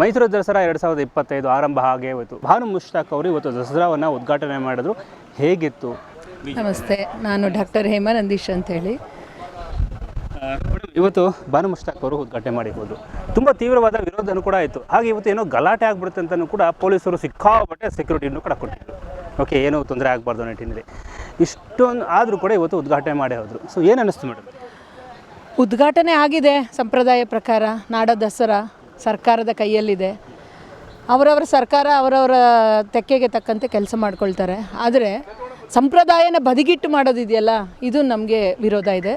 ಮೈಸೂರು ದಸರಾ ಎರಡು ಸಾವಿರದ ಇಪ್ಪತ್ತೈದು ಆರಂಭ ಹಾಗೆ ಹೋಯಿತು. ಭಾನು ಮುಷ್ತಾಕ್ ಅವರು ಇವತ್ತು ದಸರಾವನ್ನು ಉದ್ಘಾಟನೆ ಮಾಡಿದ್ರು. ಹೇಗಿತ್ತು? ನಮಸ್ತೆ ನಾನು ಡಾಕ್ಟರ್ ಹೇಮಾ ನಂದೀಶ್ ಅಂತೇಳಿ. ಇವತ್ತು ಭಾನು ಮುಷ್ತಾಕ್ ಅವರು ಉದ್ಘಾಟನೆ ಮಾಡಿರ್ಬೋದು. ತುಂಬ ತೀವ್ರವಾದ ವಿರೋಧನೂ ಕೂಡ ಆಯಿತು ಹಾಗೆ ಇವತ್ತು ಏನೋ ಗಲಾಟೆ ಆಗ್ಬಿಡುತ್ತೆ ಅಂತಲೂ ಕೂಡ ಪೊಲೀಸರು ಸಿಕ್ಕಾಬಟ್ಟೆ ಸೆಕ್ಯೂರಿಟಿಯನ್ನು ಕೂಡ ಕೊಟ್ಟಿದ್ರು ಓಕೆ ಏನೋ ತೊಂದರೆ ಆಗಬಾರ್ದು ನಿಟ್ಟಿನಲ್ಲಿ ಇಷ್ಟೊಂದು ಆದರೂ ಕೂಡ ಇವತ್ತು ಉದ್ಘಾಟನೆ ಮಾಡಿ ಹೋದರು. ಸೊ ಏನು ಅನ್ನಿಸ್ತು ಮೇಡಮ್ ಉದ್ಘಾಟನೆ ಆಗಿದೆ ಸಂಪ್ರದಾಯ ಪ್ರಕಾರ ನಾಡ ದಸರಾ. ಸರ್ಕಾರದ ಕೈಯಲ್ಲಿದೆ. ಅವರವರ ಸರ್ಕಾರ ಅವರವರ ತೆಕ್ಕೆಗೆ ತಕ್ಕಂತೆ ಕೆಲಸ ಮಾಡ್ಕೊಳ್ತಾರೆ. ಆದರೆ ಸಂಪ್ರದಾಯನ ಬದಿಗಿಟ್ಟು ಮಾಡೋದಿದೆಯಲ್ಲ, ಇದು ನಮಗೆ ವಿರೋಧ ಇದೆ.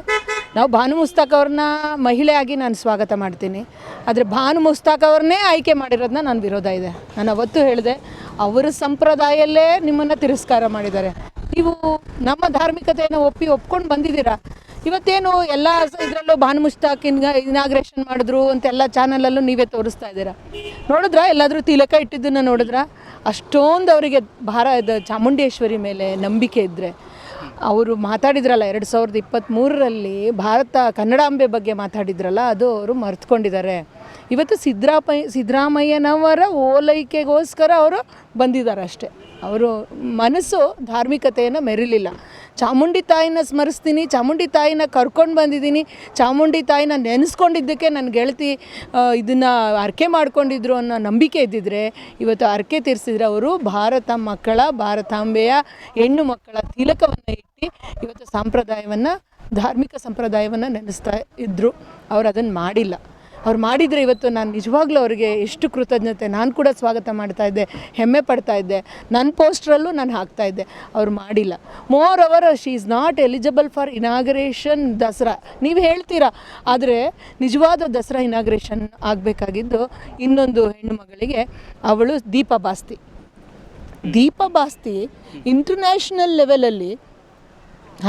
ನಾವು ಭಾನು ಮುಸ್ತಾಕ್ ಅವ್ರನ್ನ ಮಹಿಳೆಯಾಗಿ ನಾನು ಸ್ವಾಗತ ಮಾಡ್ತೀನಿ. ಆದರೆ ಭಾನು ಮುಸ್ತಾಕ್ ಅವ್ರನ್ನೇ ಆಯ್ಕೆ ಮಾಡಿರೋದನ್ನ ನಾನು ವಿರೋಧ ಇದೆ. ನಾನು ಅವತ್ತು ಹೇಳಿದೆ, ಅವರ ಸಂಪ್ರದಾಯಲ್ಲೇ ನಿಮ್ಮನ್ನು ತಿರಸ್ಕಾರ ಮಾಡಿದ್ದಾರೆ. ನೀವು ನಮ್ಮ ಧಾರ್ಮಿಕತೆಯನ್ನು ಒಪ್ಪಿ ಒಪ್ಕೊಂಡು ಬಂದಿದ್ದೀರಾ? ಇವತ್ತೇನು ಎಲ್ಲ ಇದರಲ್ಲೂ ಬಾನ್ ಮುಷ್ತಾಕ್ ಇನಾಗ್ರೇಷನ್ ಮಾಡಿದ್ರು ಅಂತ ಎಲ್ಲ ಚಾನಲಲ್ಲೂ ನೀವೇ ತೋರಿಸ್ತಾ ಇದ್ದೀರಾ? ನೋಡಿದ್ರಾ? ಎಲ್ಲಾದರೂ ತಿಲಕ ಇಟ್ಟಿದ್ದನ್ನು ನೋಡಿದ್ರಾ? ಅಷ್ಟೊಂದು ಅವರಿಗೆ ಭಾರ ಇದು. ಚಾಮುಂಡೇಶ್ವರಿ ಮೇಲೆ ನಂಬಿಕೆ ಇದ್ದರೆ ಅವರು ಮಾತಾಡಿದ್ರಲ್ಲ, ಎರಡು ಸಾವಿರದ ಇಪ್ಪತ್ತ್ಮೂರರಲ್ಲಿ ಭಾರತ ಕನ್ನಡಾಂಬೆ ಬಗ್ಗೆ ಮಾತಾಡಿದ್ರಲ್ಲ, ಅದು ಅವರು ಮರ್ತ್ಕೊಂಡಿದ್ದಾರೆ. ಇವತ್ತು ಸಿದ್ದರಾಮಯ್ಯ ಸಿದ್ದರಾಮಯ್ಯನವರ ಓಲೈಕೆಗೋಸ್ಕರ ಅವರು ಬಂದಿದ್ದಾರೆ ಅಷ್ಟೇ. ಅವರು ಮನಸ್ಸು ಧಾರ್ಮಿಕತೆಯನ್ನು ಮೆರಿಲಿಲ್ಲ. ಚಾಮುಂಡಿ ತಾಯಿನ ಸ್ಮರಿಸ್ತೀನಿ, ಚಾಮುಂಡಿ ತಾಯಿನ ಕರ್ಕೊಂಡು ಬಂದಿದ್ದೀನಿ, ಚಾಮುಂಡಿ ತಾಯಿನ ನೆನೆಸ್ಕೊಂಡಿದ್ದಕ್ಕೆ ನನ್ನ ಗೆಳತಿ ಇದನ್ನು ಅರ್ಕೆ ಮಾಡ್ಕೊಂಡಿದ್ರು ಅನ್ನೋ ನಂಬಿಕೆ ಇದ್ದಿದ್ರೆ, ಇವತ್ತು ಅರ್ಕೆ ತೀರಿಸಿದ್ರೆ ಅವರು ಭಾರತ ಮಕ್ಕಳ, ಭಾರತಾಂಬೆಯ ಹೆಣ್ಣು ಮಕ್ಕಳ ತಿಲಕವನ್ನು ಇಟ್ಟು ಇವತ್ತು ಸಂಪ್ರದಾಯವನ್ನು, ಧಾರ್ಮಿಕ ಸಂಪ್ರದಾಯವನ್ನು ನೆನೆಸ್ತಾ ಇದ್ದರು ಅವರು ಅದನ್ನು ಮಾಡಿಲ್ಲ. ಅವ್ರು ಮಾಡಿದರೆ ಇವತ್ತು ನಾನು ನಿಜವಾಗ್ಲೂ ಅವರಿಗೆ ಎಷ್ಟು ಕೃತಜ್ಞತೆ. ನಾನು ಕೂಡ ಸ್ವಾಗತ ಮಾಡ್ತಾ ಇದ್ದೆ, ಹೆಮ್ಮೆ ಪಡ್ತಾ ಇದ್ದೆ. ನನ್ನ ಪೋಸ್ಟ್ರಲ್ಲೂ ನಾನು ಹಾಕ್ತಾ ಇದ್ದೆ. ಅವ್ರು ಮಾಡಿಲ್ಲ. More hour, she is not eligible for inauguration Dasara. ನೀವು ಹೇಳ್ತೀರಾ? ಆದರೆ ನಿಜವಾದ ದಸರಾ ಇನಾಗ್ರೇಷನ್ ಆಗಬೇಕಾಗಿದ್ದು ಇನ್ನೊಂದು ಹೆಣ್ಣು ಮಗಳಿಗೆ ಅವಳು ದೀಪ ಬಾಸ್ತಿ. ದೀಪ ಬಾಸ್ತಿ ಇಂಟರ್ನ್ಯಾಷನಲ್ ಲೆವೆಲಲ್ಲಿ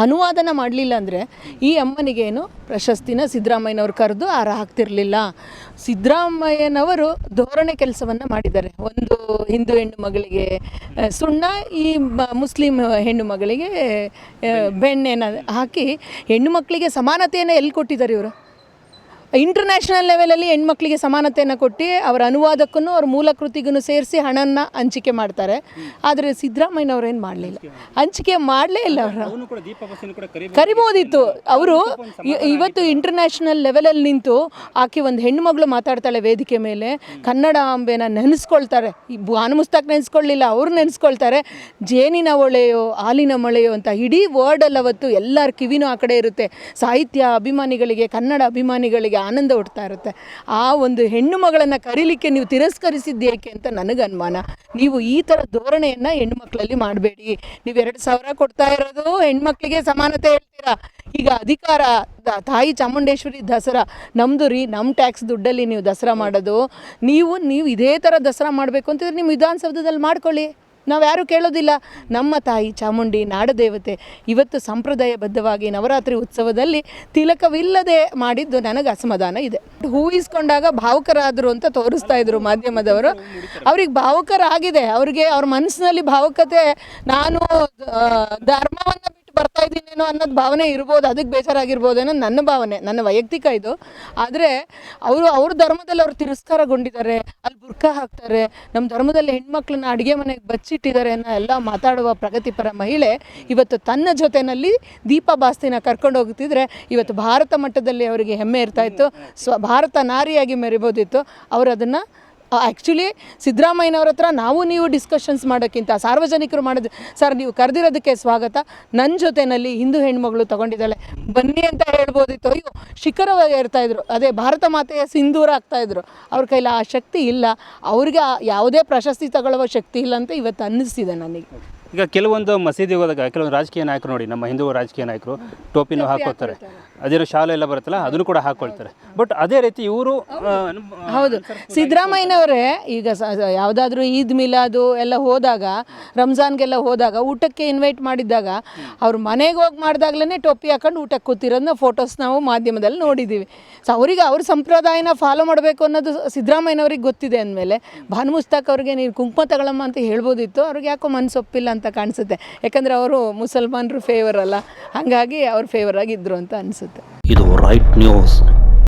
ಅನುವಾದನ ಮಾಡಲಿಲ್ಲ ಅಂದರೆ ಈ ಅಮ್ಮನಿಗೇನು ಪ್ರಶಸ್ತಿನ ಸಿದ್ದರಾಮಯ್ಯನವ್ರು ಕರೆದು ಹಾರ ಹಾಕ್ತಿರಲಿಲ್ಲ. ಸಿದ್ದರಾಮಯ್ಯನವರು ಧೋರಣೆ ಕೆಲಸವನ್ನು ಮಾಡಿದ್ದಾರೆ. ಒಂದು ಹಿಂದೂ ಹೆಣ್ಣು ಮಗಳಿಗೆ ಸುಣ್ಣ, ಈ ಮುಸ್ಲಿಂ ಹೆಣ್ಣು ಮಗಳಿಗೆ ಬೆಣ್ಣೆನ ಹಾಕಿ ಹೆಣ್ಣು ಮಕ್ಕಳಿಗೆ ಸಮಾನತೆಯನ್ನು ಎಲ್ಲಿ ಕೊಟ್ಟಿದ್ದಾರೆ ಇವರು? ಇಂಟರ್ನ್ಯಾಷನಲ್ ಲೆವೆಲಲ್ಲಿ ಹೆಣ್ಮಕ್ಳಿಗೆ ಸಮಾನತೆಯನ್ನು ಕೊಟ್ಟು ಅವರ ಅನುವಾದಕ್ಕೂ ಅವ್ರ ಮೂಲ ಕೃತಿಗೂ ಸೇರಿಸಿ ಹಣನ ಹಂಚಿಕೆ ಮಾಡ್ತಾರೆ. ಆದರೆ ಸಿದ್ದರಾಮಯ್ಯನವ್ರು ಏನು ಮಾಡಲಿಲ್ಲ? ಹಂಚಿಕೆ ಮಾಡಲೇ ಇಲ್ಲ ಅವರು. ಕರಿಬೋದಿತ್ತು. ಅವರು ಇವತ್ತು ಇಂಟರ್ನ್ಯಾಷನಲ್ ಲೆವೆಲಲ್ಲಿ ನಿಂತು ಆಕೆ ಒಂದು ಹೆಣ್ಣುಮಗಳು ಮಾತಾಡ್ತಾಳೆ ವೇದಿಕೆ ಮೇಲೆ. ಕನ್ನಡ ಅಂಬೆನ ನೆನೆಸ್ಕೊಳ್ತಾರೆ. ಈ ಭಾನು ಮುಸ್ತಾಕ್ ನೆನೆಸ್ಕೊಳ್ಳಿಲ್ಲ ಅವ್ರು ನೆನೆಸ್ಕೊಳ್ತಾರೆ. ಜೇನಿನ ಒಳೆಯೋ ಹಾಲಿನ ಮಳೆಯೋ ಅಂತ ಇಡೀ ವರ್ಡಲ್ಲಿ ಅವತ್ತು ಎಲ್ಲರ ಕಿವಿನೂ ಆ ಕಡೆ ಇರುತ್ತೆ. ಸಾಹಿತ್ಯ ಅಭಿಮಾನಿಗಳಿಗೆ ಕನ್ನಡ ಅಭಿಮಾನಿಗಳಿಗೆ ಆನಂದ ಹುಡ್ತಾ ಇರುತ್ತೆ. ಆ ಒಂದು ಹೆಣ್ಣು ಮಗಳನ್ನು ಕರೀಲಿಕ್ಕೆ ನೀವು ತಿರಸ್ಕರಿಸಿದ್ದೇಕೆ ಅಂತ ನನಗೆ ಅನುಮಾನ. ನೀವು ಈ ಥರ ಧೋರಣೆಯನ್ನು ಹೆಣ್ಣು ಮಕ್ಕಳಲ್ಲಿ ಮಾಡಬೇಡಿ. ನೀವು ಎರಡು ಸಾವಿರ ಕೊಡ್ತಾ ಇರೋದು ಹೆಣ್ಮಕ್ಳಿಗೆ ಸಮಾನತೆ ಹೇಳ್ತೀರಾ? ಈಗ ಅಧಿಕಾರ ತಾಯಿ ಚಾಮುಂಡೇಶ್ವರಿ ದಸರಾ ನಮ್ಮದು ರೀ ನಮ್ಮ ಟ್ಯಾಕ್ಸ್ ದುಡ್ಡಲ್ಲಿ ನೀವು ದಸರಾ ಮಾಡೋದು. ನೀವು ನೀವು ಇದೇ ಥರ ದಸರಾ ಮಾಡಬೇಕು ಅಂತಿದ್ರೆ ನಿಮ್ಮ ವಿಧಾನಸೌಧದಲ್ಲಿ ಮಾಡ್ಕೊಳ್ಳಿ. ನಾವು ಯಾರೂ ಕೇಳೋದಿಲ್ಲ. ನಮ್ಮ ತಾಯಿ ಚಾಮುಂಡಿ ನಾಡದೇವತೆ ಇವತ್ತು ಸಂಪ್ರದಾಯಬದ್ಧವಾಗಿ ನವರಾತ್ರಿ ಉತ್ಸವದಲ್ಲಿ ತಿಲಕವಿಲ್ಲದೆ ಮಾಡಿದ್ದು ನನಗೆ ಅಸಮಾಧಾನ ಇದೆ. ಹೂವಿಸ್ಕೊಂಡಾಗ ಭಾವುಕರಾದರು ಅಂತ ತೋರಿಸ್ತಾ ಇದ್ರು ಮಾಧ್ಯಮದವರು. ಅವ್ರಿಗೆ ಭಾವುಕರಾಗಿದೆ. ಅವ್ರಿಗೆ ಅವ್ರ ಮನಸ್ಸಿನಲ್ಲಿ ಭಾವುಕತೆ, ನಾನು ಧರ್ಮವನ್ನು ಬರ್ತಾ ಇದ್ದೀನೇನೋ ಅನ್ನೋದು ಭಾವನೆ ಇರ್ಬೋದು, ಅದಕ್ಕೆ ಬೇಜಾರಾಗಿರ್ಬೋದೇನೋ ನನ್ನ ಭಾವನೆ, ನನ್ನ ವೈಯಕ್ತಿಕ ಇದು. ಆದರೆ ಅವರು, ಅವ್ರ ಧರ್ಮದಲ್ಲಿ ಅವ್ರು ತಿರಸ್ಕಾರಗೊಂಡಿದ್ದಾರೆ, ಅಲ್ಲಿ ಬುರ್ಕ ಹಾಕ್ತಾರೆ ನಮ್ಮ ಧರ್ಮದಲ್ಲಿ ಹೆಣ್ಮಕ್ಳನ್ನ ಅಡುಗೆ ಮನೆಗೆ ಬಚ್ಚಿಟ್ಟಿದ್ದಾರೆ ಅನ್ನೋ ಎಲ್ಲ ಮಾತಾಡುವ ಪ್ರಗತಿಪರ ಮಹಿಳೆ ಇವತ್ತು ತನ್ನ ಜೊತೆಯಲ್ಲಿ ದೀಪ ಬಾಸ್ತಿನ ಕರ್ಕೊಂಡು ಹೋಗ್ತಿದ್ರೆ ಇವತ್ತು ಭಾರತ ಮಟ್ಟದಲ್ಲಿ ಅವರಿಗೆ ಹೆಮ್ಮೆ ಇರ್ತಾ ಇತ್ತು. ಸ್ವ, ಭಾರತ ನಾರಿಯಾಗಿ ಮೆರಿಬೋದಿತ್ತು. ಅವರು ಅದನ್ನು ಆ್ಯಕ್ಚುಲಿ ಸಿದ್ದರಾಮಯ್ಯನವ್ರ ಹತ್ರ ನಾವು ನೀವು ಡಿಸ್ಕಷನ್ಸ್ ಮಾಡೋಕ್ಕಿಂತ ಸಾರ್ವಜನಿಕರು ಮಾಡೋದು, ಸರ್ ನೀವು ಕರೆದಿರೋದಕ್ಕೆ ಸ್ವಾಗತ. ನನ್ನ ಜೊತೆಯಲ್ಲಿ ಹಿಂದೂ ಹೆಣ್ಮಗಳು ತಗೊಂಡಿದ್ದಾಳೆ. ಬನ್ನಿ ಅಂತ ಹೇಳ್ಬೋದಿತ್ತು. ಅಯ್ಯೋ, ಶಿಖರವಾಗಿ ಇರ್ತಾಯಿದ್ರು ಅದೇ ಭಾರತ ಮಾತೆಯ ಸಿಂಧೂರ ಆಗ್ತಾಯಿದ್ರು ಅವ್ರ ಕೈಲಿ ಆ ಶಕ್ತಿ ಇಲ್ಲ. ಅವ್ರಿಗೆ ಯಾವುದೇ ಪ್ರಶಸ್ತಿ ತಗೊಳ್ಳುವ ಶಕ್ತಿ ಇಲ್ಲ ಅಂತ ಇವತ್ತು ಅನ್ನಿಸ್ತಿದೆ ನನಗೆ. ಈಗ ಕೆಲವೊಂದು ಮಸೀದಿಗೆ ಹೋದಾಗ ಕೆಲವೊಂದು ರಾಜಕೀಯ ನಾಯಕರು ನೋಡಿ ನಮ್ಮ ಹಿಂದೂ ರಾಜಕೀಯ ನಾಯಕರು ಟೋಪಿನೂ ಹಾಕೋತಾರೆ ಅದೇ ಶಾಲೆ ಎಲ್ಲ ಬರುತ್ತಲ್ಲ ಅದನ್ನು ಕೂಡ ಹಾಕೊಳ್ತಾರೆ. ಬಟ್ ಅದೇ ರೀತಿ ಇವರು ಹೌದು. ಸಿದ್ದರಾಮಯ್ಯನವರೇ ಈಗ ಯಾವುದಾದ್ರೂ ಈದ್ ಮಿಲಾದು ಎಲ್ಲ ಹೋದಾಗ ರಂಜಾನ್ಗೆಲ್ಲ ಹೋದಾಗ ಊಟಕ್ಕೆ ಇನ್ವೈಟ್ ಮಾಡಿದ್ದಾಗ ಅವ್ರ ಮನೆಗೆ ಹೋಗಿ ಮಾಡಿದಾಗ್ಲೇ ಟೋಪಿ ಹಾಕೊಂಡು ಊಟಕ್ಕೆ ಕೂತಿರೋದನ್ನ ಫೋಟೋಸ್ ನಾವು ಮಾಧ್ಯಮದಲ್ಲಿ ನೋಡಿದ್ದೀವಿ ಸೊ ಅವರಿಗೆ ಅವ್ರ ಸಂಪ್ರದಾಯನ ಫಾಲೋ ಮಾಡಬೇಕು ಅನ್ನೋದು ಸಿದ್ದರಾಮಯ್ಯನವ್ರಿಗೆ ಗೊತ್ತಿದೆ ಅಂದಮೇಲೆ ಭಾನುಮುಸ್ತಾಕ್ ಅವ್ರಿಗೆ ನೀನು ಕುಂಕುಮ ತಗೊಳಮ್ಮ ಅಂತ ಹೇಳ್ಬೋದಿತ್ತು. ಅವ್ರಿಗೆ ಯಾಕೋ ಮನಸ್ಸೊಪ್ಪಿಲ್ಲ ಅಂತ ಕಾಣಿಸುತ್ತೆ. ಯಾಕಂದರೆ ಅವರು ಮುಸಲ್ಮಾನರು ಫೇವರ್ ಅಲ್ಲ. ಹಾಗಾಗಿ ಅವ್ರು ಫೇವರ್ ಆಗಿದ್ದರು ಅಂತ ಅನಿಸುತ್ತೆ. ಇದು ರೈಟ್ ನ್ಯೂಸ್